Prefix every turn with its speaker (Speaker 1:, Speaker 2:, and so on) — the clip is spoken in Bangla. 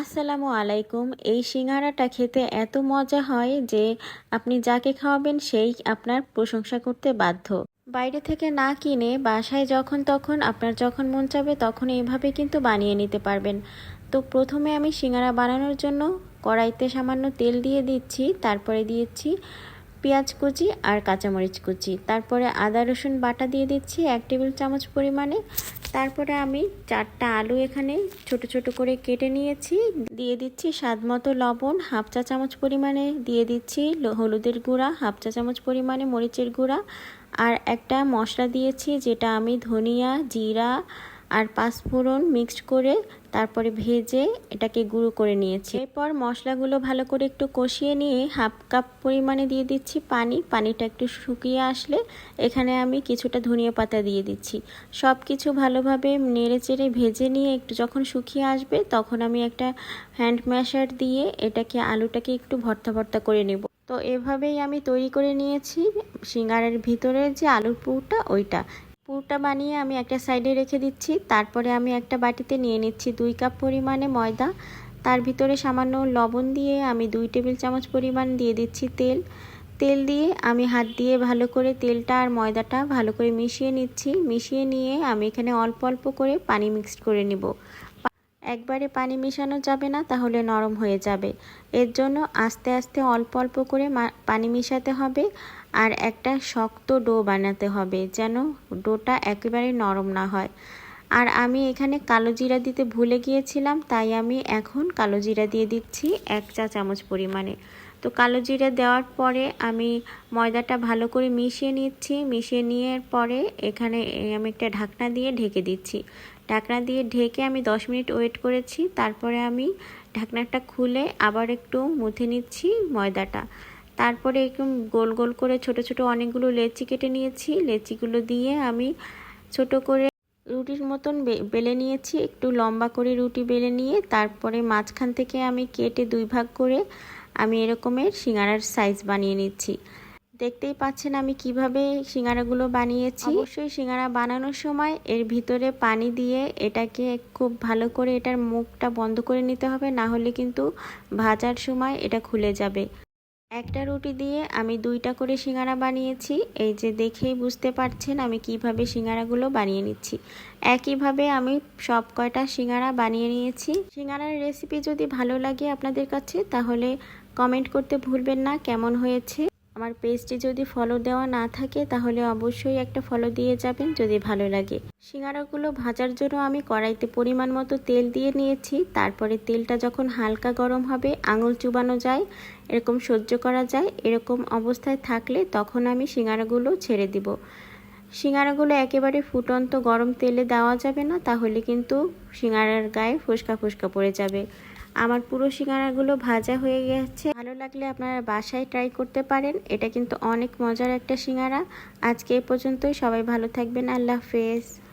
Speaker 1: আসসালামু আলাইকুম। এই সিঙ্গারাটা খেতে এত মজা হয় যে আপনি যাকে খাওয়াবেন সেই আপনার প্রশংসা করতে বাধ্য। বাইরে থেকে না কিনে বাসায় যখন তখন, আপনার যখন মন চাবে তখন এইভাবে কিন্তু বানিয়ে নিতে পারবেন। তো প্রথমে আমি সিঙ্গারা বানানোর জন্য কড়াইতে সামান্য তেল দিয়ে দিচ্ছি, তারপরে দিয়েছি পেঁয়াজ কুচি আর কাঁচামরিচ কুচি। তারপরে আদা, রসুন বাটা দিয়ে দিচ্ছি এক টেবিল চামচ পরিমাণে। তারপরে আমি চারটা আলু এখানে ছোট ছোট করে কেটে নিয়েছি। দিয়ে দিচ্ছি স্বাদ মতো লবণ, হাফ চা চামচ পরিমাণে। দিয়ে দিচ্ছি হলুদের গুঁড়া, হাফ চা চামচ পরিমাণে মরিচের গুঁড়া। আর একটা মশলা দিয়েছি, যেটা আমি ধনিয়া, জিরা আর পাঁচফোড়ন মিক্সড করে তারপরে ভেজে এটাকে গুঁড়ো করে নিয়েছি। এরপর মশলাগুলো ভালো করে একটু কষিয়ে নিয়ে হাফ কাপ পরিমাণে দিয়ে দিচ্ছি পানি। পানিটা একটু শুকিয়ে আসলে এখানে আমি কিছুটা ধনিয়া পাতা দিয়ে দিচ্ছি। সব কিছু ভালোভাবে নেড়ে চেড়ে ভেজে নিয়ে একটু যখন শুকিয়ে আসবে তখন আমি একটা হ্যান্ড ম্যাশার দিয়ে এটাকে, আলুটাকে একটু ভর্তা ভর্তা করে নেব। তো এভাবেই আমি তৈরি করে নিয়েছি। সিঙ্গারের ভিতরের যে আলুর পুরটা, ওইটা। পুরটা বানিয়ে আমি একটা সাইডে রেখে দিচ্ছি। তারপরে আমি একটা বাটিতে নিয়ে নিচ্ছি দুই কাপ পরিমাণে ময়দা। তার ভিতরে সামান্য লবণ দিয়ে আমি দুই টেবিল চামচ পরিমাণ দিয়ে দিচ্ছি তেল। তেল দিয়ে আমি হাত দিয়ে ভালো করে তেলটা আর ময়দাটা ভালো করে মিশিয়ে নিচ্ছি। মিশিয়ে নিয়ে আমি এখানে অল্প অল্প করে পানি মিক্সড করে নিব। একবারে পানি মেশানো যাবে না, তাহলে নরম হয়ে যাবে। এর জন্য আস্তে আস্তে অল্প অল্প করে পানি মেশাতে হবে আর একটা শক্ত ডো বানাতে হবে যেন ডোটা একেবারে নরম না হয়। আর আমি এখানে কালো জিরা দিতে ভুলে গিয়েছিলাম, তাই আমি এখন কালো জিরা দিয়ে দিচ্ছি এক চা চামচ পরিমাণে। তো কালো জিরা দেওয়ার পরে আমি ময়দাটা ভালো করে মিশিয়ে নিচ্ছি। মিশিয়ে নিয়ে পরে এখানে আমি একটা ঢাকনা দিয়ে ঢেকে দিচ্ছি। ঢাকনা দিয়ে ঢেকে আমি 10 মিনিট ওয়েট করেছি। তারপরে আমি ঢাকনাটা খুলে আবার একটু মুথে নিচ্ছি ময়দাটা। তারপরে একদম গোল গোল করে ছোট ছোট অনেকগুলো লেচি কেটে নিয়েছি। লেচিগুলো দিয়ে আমি ছোট করে রুটির মতন বেলে নিয়েছি। একটু লম্বা করে রুটি বেলে নিয়ে তারপরে মাঝখান থেকে আমি কেটে দুই ভাগ করে আমি এরকমের সিঙ্গারার সাইজ বানিয়ে নিচ্ছি। দেখতেই পাচ্ছেন আমি কীভাবে সিঙ্গারাগুলো বানিয়েছি। অবশ্যই সিঙ্গারা বানানোর সময় এর ভিতরে পানি দিয়ে এটাকে খুব ভালো করে এটার মুখটা বন্ধ করে নিতে হবে, না হলে কিন্তু ভাজার সময় এটা খুলে যাবে। একটা রুটি দিয়ে আমি দুইটা করে সিঙ্গারা বানিয়েছি। এই যে দেখেই বুঝতে পারছেন আমি কীভাবে সিঙ্গারাগুলো বানিয়ে নিচ্ছি। একইভাবে আমি সব কয়টা সিঙ্গারা বানিয়ে নিয়েছি। সিঙ্গারার রেসিপি যদি ভালো লাগে আপনাদের কাছে, তাহলে কমেন্ট করতে ভুলবেন না। কেমন হয়েছে? আমার পেজটি যদি ফলো দেওয়া না থাকে, তাহলে অবশ্যই একটা ফলো দিয়ে যাবেন যদি ভালো লাগে। সিঙ্গারাগুলো ভাজার জন্য আমি কড়াইতে পরিমাণ মতো তেল দিয়ে নিয়েছি। তারপরে তেলটা যখন হালকা গরম হবে, আঙুল চুবানো যায়, এরকম সহ্য করা যায়, এরকম অবস্থায় থাকলে তখন আমি সিঙ্গারাগুলো ছেড়ে দিব। সিঙ্গারাগুলো একেবারে ফুটন্ত গরম তেলে দেওয়া যাবে না, তাহলে কিন্তু সিঙ্গারার গায়ে ফুসকা ফুসকা পড়ে যাবে। আমার পুরো সিঙ্গারাগুলো ভাজা হয়ে গেছে। ভালো লাগলে আপনারা বাসায় ট্রাই করতে পারেন। এটা কিন্তু অনেক মজার একটা সিঙ্গারা। আজকে এ পর্যন্তই। সবাই ভালো থাকবেন। আল্লাহ হাফেজ।